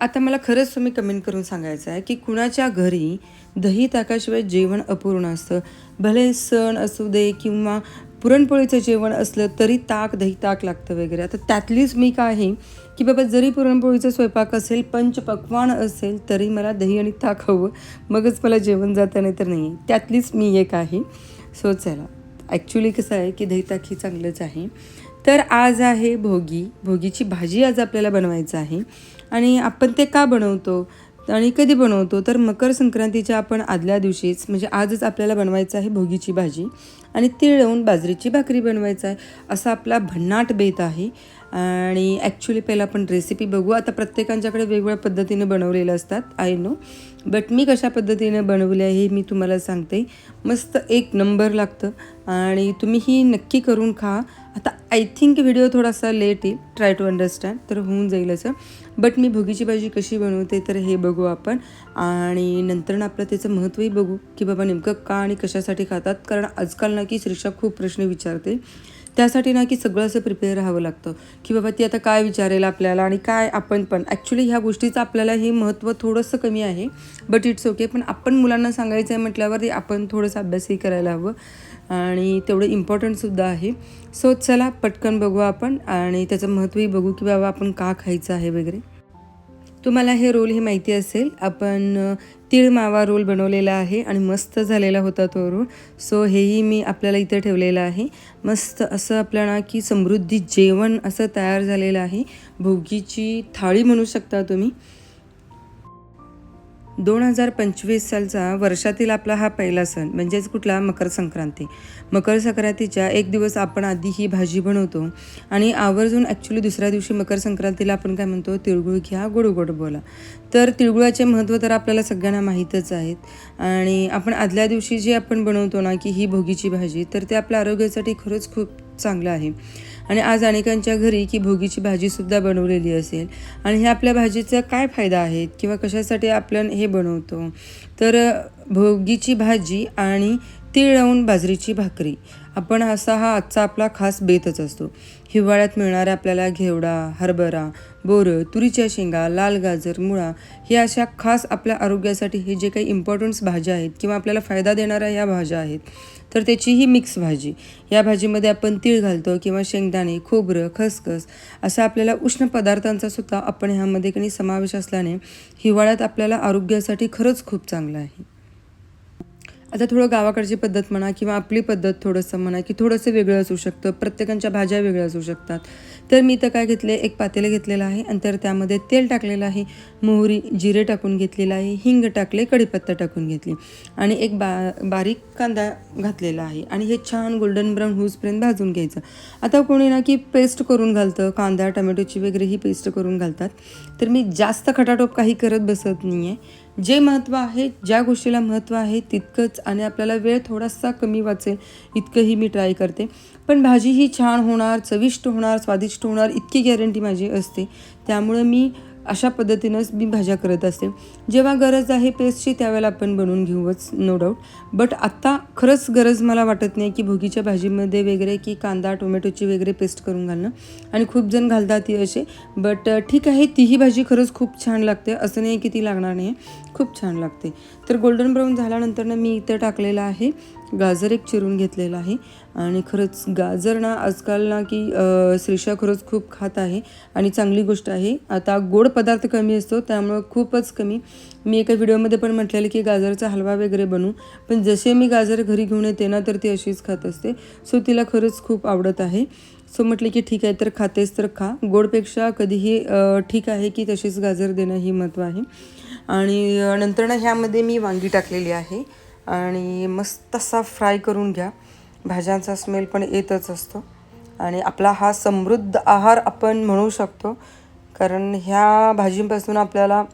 आता मला खरंच तुम्ही कमेंट करून सांगायचं आहे की कुणाच्या घरी दही ताकाशिवाय जेवण अपूर्ण असतं? भले सण असू दे किंवा पुरणपोळीचं जेवण असलं तरी ताक दही ताक लागतं वगैरे. आता त्यातलीच मी काय आहे की बाबा जरी पुरणपोळीचा स्वयंपाक असेल पंचपक्वान असेल तरी मला दही आणि ताक हवं. मगच मला जेवण जातं नाही तर नाही. त्यातलीच मी एक आहे. सो चला. ॲक्च्युली कसं आहे की दही ताक ही चांगलंच आहे. तर आज आहे भोगी. भोगीची भाजी आज आपल्याला बनवायचं आहे. आणि आपण ते का बनवतो आणि कधी बनवतो? तर मकर संक्रांतीच्या आपण आदल्या दिवशीच म्हणजे आजच आपल्याला बनवायचं आहे भोगीची भाजी आणि तीळ लावून बाजरीची भाकरी बनवायचं आहे असा आपला भन्नाट बेत आहे. आणि ॲक्च्युली पहिला आपण रेसिपी बघू. आता प्रत्येकांच्याकडे वेगवेगळ्या पद्धतीने बनवलेलं असतात आय नो बट मी कशा पद्धतीनं बनवले आहे हे मी तुम्हाला सांगते. मस्त एक नंबर लागतं. आणि तुम्ही ही नक्की करून खा. आता आय थिंक व्हिडिओ थोडासा लेट येईल ट्राय टू अंडरस्टँड तर होऊन जाईल असं. बट मी भोगीची भाजी कशी बनवते तर हे बघू आपण. आणि नंतर आपलं त्याचं महत्त्वही बघू. की बाबा नेमकं का आणि कशासाठी खातात. कारण आजकाल ना की श्रीषा खूप प्रश्न विचारते. त्यासाठी ना की सगळं असं प्रिपेअर राहावं लागतं. की बाबा ती आता काय विचारेल आपल्याला आणि काय आपण पण. ॲक्च्युली ह्या गोष्टीचं आपल्याला हे महत्त्व थोडंसं कमी आहे बट इट्स ओके पण आपण मुलांना सांगायचं आहे म्हटल्यावर ते आपण थोडंसं अभ्यासही करायला हवं. आणि तेवढं इम्पॉर्टंटसुद्धा आहे. सो चला पटकन बघू आपण आणि त्याचं महत्त्वही बघू की बाबा आपण का खायचं आहे वगैरे. तुम्हाला हे रोल हे माहिती असेल. आपण तीळ मावा रोल बनवलेला आहे आणि मस्त झालेला होता तो रोल. सो हेही मी आपल्याला इथं ठेवलेलं आहे. मस्त असं आपल्याला की समृद्धी जेवण असं तयार झालेलं आहे. भोगीची थाळी म्हणू शकता तुम्ही. दोन हजार पंचवीस सालचा वर्षातील आपला हा पहिला सण म्हणजेच कुठला? मकर संक्रांती. मकर संक्रांतीच्या एक दिवस आपण आधी ही भाजी बनवतो आणि आवर्जून ॲक्च्युली दुसऱ्या दिवशी मकर संक्रांतीला आपण काय म्हणतो? तिळगुळ घ्या गोड गोड बोला. तर तिळगुळाचे महत्त्व तर आपल्याला सगळ्यांना माहीतच आहेत. आणि आपण आदल्या दिवशी जे आपण बनवतो ना की ही भोगीची भाजी तर ते आपल्या आरोग्यासाठी खरंच खूप चांगलं आहे. आणि आज अनेकांच्या घरी की भोगीची भाजीसुद्धा बनवलेली असेल. आणि ह्या आपल्या भाजीचा काय फायदा आहे किंवा कशासाठी आपण हे बनवतो? तर भोगीची भाजी आणि तीळ लावून बाजरीची भाकरी. आपण असा हा आजचा आपला खास बेतच असतो. हिवाळ्यात मिळणाऱ्या आपल्याला घेवडा हरभरा बोरं तुरीच्या शेंगा लाल गाजर मुळा हे अशा खास आपल्या आरोग्यासाठी हे जे काही इम्पॉर्टंट्स भाज्या आहेत किंवा आपल्याला फायदा देणाऱ्या ह्या भाज्या आहेत तर त्याची ही मिक्स भाजी. या भाजीमध्ये आपण तीळ घालतो किंवा शेंगदाणे खोबरं खसखस असा आपल्याला उष्ण पदार्थांचा सुद्धा आपण ह्यामध्ये काही समावेश असल्याने हिवाळ्यात आपल्याला आरोग्यासाठी खरंच खूप चांगलं आहे. आता थोडं गावाकडची पद्धत म्हणा किंवा आपली पद्धत थोडंसं म्हणा की थोडंसं वेगळं असू शकतं प्रत्येकांच्या भाज्या वेगळ्या असू शकतात. तर मी तर काय घेतले एक पातेलं घेतलेलं आहे आणि तर त्यामध्ये तेल टाकलेलं आहे मोहरी जिरे टाकून घेतलेलं आहे हिंग टाकले कढीपत्ता टाकून घेतली आणि एक बा बारीक कांदा घातलेला आहे आणि हे छान गोल्डन ब्राऊन होऊसपर्यंत भाजून घ्यायचं. आता कोणी ना की पेस्ट करून घालतं कांदा टमॅटोची वगैरे ही पेस्ट करून घालतात. तर मी जास्त खटाटोप काही करत बसत नाही आहे जे महत्त्व आहे ज्या गोष्टीला महत्त्व आहे तितकंच आणि आपल्याला वेळ थोडासा कमी वाचेल इतकंही मी ट्राय करते. पण भाजी ही छान होणार चविष्ट होणार स्वादिष्ट होणार इतकी गॅरंटी माझी असते. त्यामुळं मी अशा पद्धतीनंच मी भाज्या करत असते. जेव्हा गरज आहे पेस्टची त्यावेळेला आपण बनवून घेऊच नो डाऊट बट आत्ता खरंच गरज मला वाटत नाही की भोगीच्या भाजीमध्ये वगैरे की कांदा टोमॅटोची वगैरे पेस्ट करून घालणं. आणि खूप जण घालतात ती असे. बट ठीक आहे तीही भाजी खरंच खूप छान लागते. असं नाही की ती लागणार नाही खूप छान लागते. तर गोल्डन ब्राऊन झाल्यानंतर मी इथं टाकलेलं आहे. गाजर एक चिरून घेतलेलं आहे. आणि खरंच गाजर ना आजकाल ना की श्रीषा खरंच खूप खात आहे. आणि चांगली गोष्ट आहे. आता गोड पदार्थ कमी असतो त्यामुळं खूपच कमी. मी एका व्हिडिओमध्ये पण म्हटलेलं की गाजरचा हलवा वगैरे बनवू. पण जसे मी गाजर घरी घेऊन येते ना तर ती अशीच खात असते. सो तिला खरंच खूप आवडत आहे. सो म्हटलं की ठीक आहे तर खातेस तर खा. गोडपेक्षा कधीही ठीक आहे की तशीच गाजर देणं ही महत्त्व आहे. आणि नंतर ना ह्यामध्ये मी वांगी टाकलेली आहे. आणि मस्त असा फ्राय करून घ्या. भाज्यांचा स्मेल पण येतच असतो. आणि आपला हा समृद्ध आहार आपण म्हणू शकतो. कारण ह्या भाजींपासून आपल्याला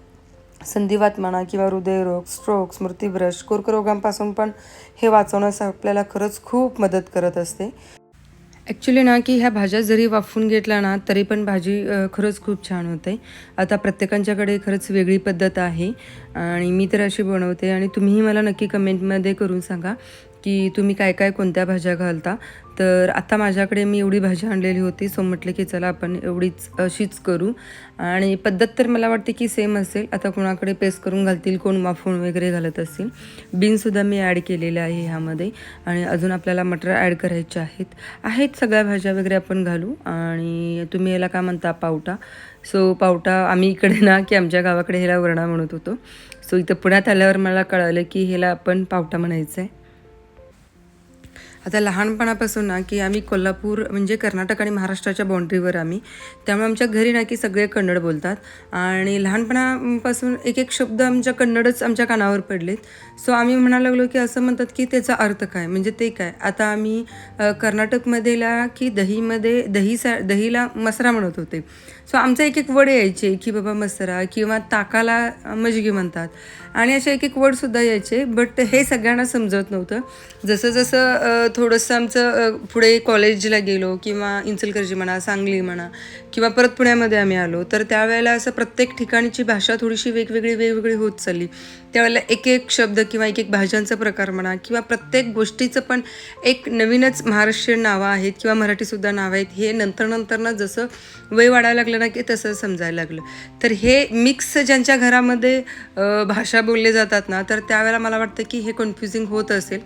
संधिवात म्हणा किंवा हृदयरोग स्ट्रोक स्मृतिभ्रश कर्करोगांपासून पण हे वाचवण्यास आपल्याला खरंच खूप मदत करत असते. ॲक्च्युली ना की ह्या भाज्या जरी वाफवून घेतल्या ना तरी पण भाजी खरंच खूप छान होते. आता प्रत्येकांच्याकडे खरंच वेगळी पद्धत आहे. आणि मी तर अशी बनवते आणि तुम्हीही मला नक्की कमेंटमध्ये करून सांगा. की तुम्ही काय काय कोणत्या भाज्या घालता? तर आता माझ्याकडे मी एवढी भाजी आणलेली होती सो म्हटलं की चला आपण एवढीच अशीच करू. आणि पद्धत तर मला वाटते की सेम असेल. आता कोणाकडे पेस्ट करून घालतील कोण माफून वगैरे घालत असतील बीनसुद्धा मी ॲड केलेले आहे ह्यामध्ये. आणि अजून आपल्याला मटर ॲड करायचे आहेत. आहेत सगळ्या भाज्या वगैरे आपण घालू. आणि तुम्ही याला काय म्हणता पावटा. सो पावटा आम्ही इकडे ना की आमच्या गावाकडे ह्याला वरणा म्हणत होतो. सो इथं पुण्यात आल्यावर मला कळालं की ह्याला आपण पावटा म्हणायचं आहे आता लहानपणापासून ना की आम्ही कोल्हापूर म्हणजे कर्नाटक आणि महाराष्ट्राच्या बाउंड्रीवर आम्ही. त्यामुळे आमच्या घरी ना की सगळे कन्नड बोलतात. आणि लहानपणापासून एक एक शब्द आमच्या कन्नडच आमच्या कानावर पडलेत. सो आम्ही म्हणायला लागलो की असं म्हणतात की त्याचा अर्थ काय? म्हणजे ते काय? आता आम्ही कर्नाटकमध्येला की दहीमध्ये दही सा दहीला मसरा म्हणत होते. सो आमचा एक एक वड यायचे की बाबा मसरा किंवा ताकाला मजगी म्हणतात. आणि असे एक एक वर्डसुद्धा यायचे बट हे सगळ्यांना समजत नव्हतं. जसं जसं थोडंसं आमचं पुढे कॉलेजला गेलो किंवा इंचलकरजी म्हणा सांगली म्हणा किंवा परत पुण्यामध्ये आम्ही आलो तर त्यावेळेला असं प्रत्येक ठिकाणची भाषा थोडीशी वेगवेगळी वेगवेगळी होत चालली. त्यावेळेला एक एक शब्द किंवा एक एक भाज्यांचा प्रकार म्हणा किंवा प्रत्येक गोष्टीचं पण एक नवीनच महाराष्ट्रीयन नावं आहेत किंवा मराठीसुद्धा नावं आहेत हे नंतर नंतरनं जसं वय वाढायला लागलं ना की तसं समजायला लागलं. तर हे मिक्स ज्यांच्या घरामध्ये भाषा बोलले जातात ना तर त्यावेळेला मला वाटतं की हे कन्फ्युजिंग होत असेल.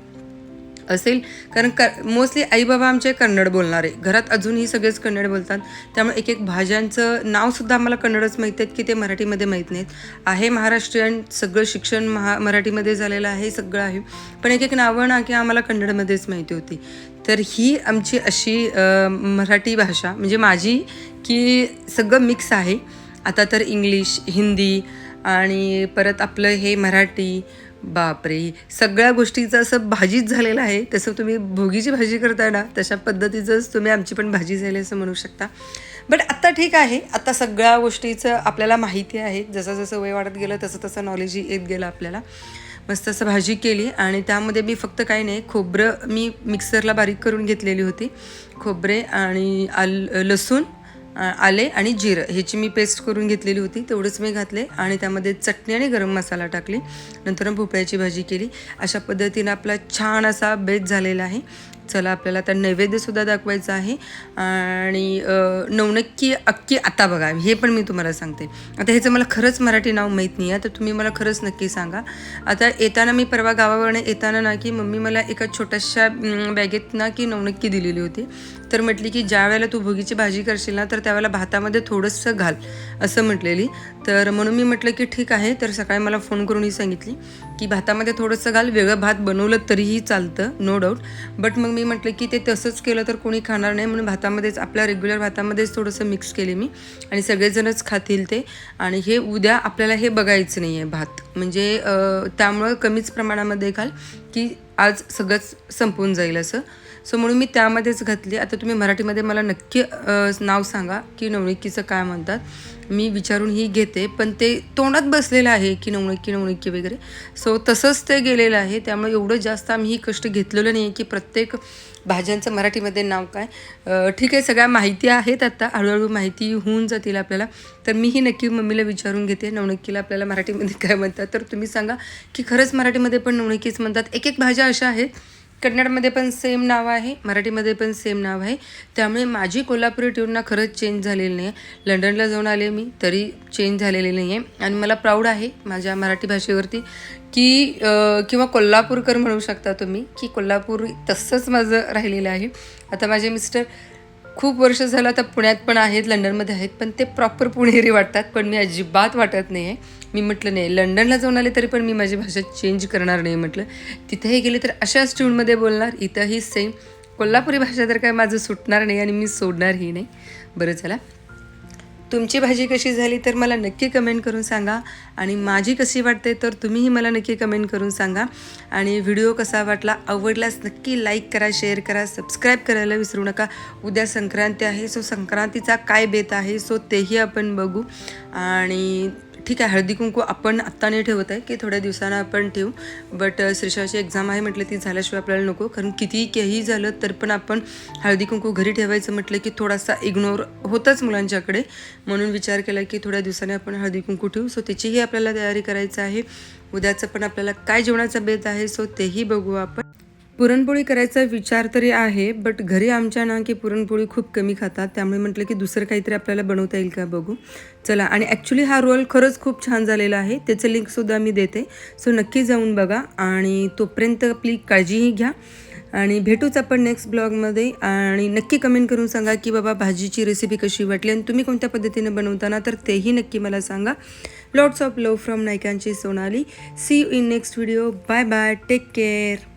असेल. कारण क मोस्टली आई बाबा आमचे कन्नड बोलणारे. घरात अजूनही सगळेच कन्नड बोलतात. त्यामुळे एक एक भाज्यांचं नावसुद्धा आम्हाला कन्नडच माहीत आहेत की ते मराठीमध्ये माहीत नाहीत. आहे महाराष्ट्रीयन सगळं शिक्षण महा मराठीमध्ये झालेलं आहे सगळं आहे. पण एक एक नावं ना की आम्हाला कन्नडमध्येच माहिती होती. तर ही आमची अशी मराठी भाषा म्हणजे माझी की सगळं मिक्स आहे. आता तर इंग्लिश हिंदी आणि परत आपलं हे मराठी बापरे सगळ्या गोष्टीचं असं भाजीच झालेलं आहे. तसं तुम्ही भोगीची भाजी करताय ना तशा पद्धतीचंच तुम्ही आमची पण भाजी झाली असं म्हणू शकता. बट आत्ता ठीक आहे. आत्ता सगळ्या गोष्टीचं आपल्याला माहिती आहे. जसं जसं वय वाढत गेलं तसं तसं नॉलेजही येत गेलं आपल्याला. मस्त असं भाजी केली आणि त्यामध्ये मी फक्त काही नाही खोबरं मी मिक्सरला बारीक करून घेतलेली होती. खोबरे आणि आल लसूण आले आणि जिरं. ह्याची मी पेस्ट करून घेतलेली होती तेवढंच मी घातले आणि त्यामध्ये चटणी आणि गरम मसाला टाकली. नंतर भोपळ्याची भाजी केली. अशा पद्धतीनं आपला छान असा बेत झालेला आहे. चला आपल्याला आता नैवेद्यसुद्धा दाखवायचं आहे. आणि नवनक्की अक्की आता बघा हे पण मी तुम्हाला सांगते. आता ह्याचं मला खरंच मराठी नाव माहीत नाही आहे तर तुम्ही मला खरंच नक्की सांगा. आता येताना मी परवा गावावरनं येताना ना की मम्मी मला एका छोट्याशा बॅगेत ना की नवनक्की दिलेली होती. तर म्हटली की ज्या वेळेला तू भोगीची भाजी करशील ना तर त्यावेळेला भातामध्ये थोडंसं घाल असं म्हटलेली. तर म्हणून मी म्हटलं की ठीक आहे. तर सकाळी मला फोन करून ही सांगितली की भातामध्ये थोडंसं घाल वेगळं भात बनवलं तरीही चालतं नो डाऊट बट मग मी म्हटलं की ते तसंच केलं तर कोणी खाणार नाही म्हणून भातामध्येच आपल्या रेग्युलर भातामध्येच थोडंसं मिक्स केले मी. आणि सगळेजणच खातील ते. आणि हे उद्या आपल्याला हे बघायचं नाही आहे भात. म्हणजे त्यामुळं कमीच प्रमाणामध्ये घाल की आज सगळंच संपून जाईल असं. सो म्हणून मी त्यामध्येच घातली. आता तुम्ही मराठीमध्ये मला नक्की नाव सांगा की नवणिकीचं काय म्हणतात. मी विचारूनही घेते. पण ते तोंडात बसलेलं आहे की नवणिकी नवणिकी वगैरे. सो तसंच ते गेलेलं आहे. त्यामुळे एवढं जास्त आम्ही ही कष्ट घेतलेलं नाही आहे की प्रत्येक भाज्यांचं मराठीमध्ये नाव काय. ठीक आहे सगळ्या माहिती आहेत आता. हळूहळू माहिती होऊन जातील आपल्याला. तर मीही नक्की मम्मीला विचारून घेते. नवणिकीला आपल्याला मराठीमध्ये काय म्हणतात. तर तुम्ही सांगा की खरंच मराठीमध्ये पण नवणिकीच म्हणतात. एक एक भाज्या अशा आहेत कन्नडमध्ये पण सेम नाव आहे मराठीमध्ये पण सेम नाव आहे. त्यामुळे माझी कोल्हापुरी ट्यूनना खरंच चेंज झालेली नाही आहे लंडनला जाऊन आले मी तरी चेंज झालेली नाही आहे आणि मला प्राऊड आहे माझ्या मराठी भाषेवरती की किंवा कोल्हापूरकर म्हणू शकता तुम्ही की कोल्हापूर तसंच माझं राहिलेलं आहे. आता माझे मिस्टर खूप वर्ष झालं आता पुण्यात पण आहेत लंडनमध्ये आहेत पण ते प्रॉपर पुणेरी वाटतात पण मी अजिबात वाटत नाही आहे मी म्हटलं नाही. लंडनला जाऊन आले तरी पण मी माझी भाषा चेंज करणार नाही म्हटलं. तिथेही गेले तर अशाच ट्यूनमध्ये बोलणार इथंही सेम कोल्हापुरी भाषा तर काय माझं सुटणार नाही आणि मी सोडणारही नाही. बरं चला. तुमची भाजी कशी झाली तर मला नक्की कमेंट करून सांगा. आणि माझी कशी वाटते तर तुम्हीही मला नक्की कमेंट करून सांगा. आणि व्हिडिओ कसा वाटला आवडल्यास नक्की लाईक करा शेअर करा सबस्क्राईब करायला विसरू नका. उद्या संक्रांती आहे सो संक्रांतीचा काय बेत आहे सो तेही आपण बघू. आणि ठीक आहे हळदी कुंकू आपण आत्ता नाही ठेवत आहे की थोड्या दिवसांना आपण ठेवू. बट श्रीषाची एक्झाम आहे म्हटलं ती झाल्याशिवाय आपल्याला नको. कारण कितीही काही झालं तर पण आपण हळदी कुंकू घरी ठेवायचं म्हटलं की थोडासा इग्नोर होताच मुलांच्याकडे. म्हणून विचार केला की थोड्या दिवसाने आपण हळदी कुंकू ठेवू. सो त्याचीही आपल्याला तयारी करायचं आहे. उद्याचं पण आपल्याला काय जेवणाचा बेत आहे सो तेही बघू आपण. पुरणपोळी करायचा विचार तरी आहे बट घरी आमच्या ना की पुरणपोळी खूप कमी खातात. त्यामुळे म्हटलं की दुसरं काहीतरी आपल्याला बनवता येईल का बघू. चला आणि ॲक्च्युली हा रोल खरंच खूप छान झालेला आहे. त्याचं लिंकसुद्धा मी देते. सो नक्की जाऊन बघा आणि तोपर्यंत आपली काळजीही घ्या. आणि भेटूच आपण नेक्स्ट ब्लॉगमध्ये आणि नक्की कमेंट करून सांगा की बाबा भाजीची रेसिपी कशी वाटली आणि तुम्ही कोणत्या पद्धतीने बनवताना तर तेही नक्की मला सांगा. Lots of love from नायकांची Sonali. See you in next video bye bye take care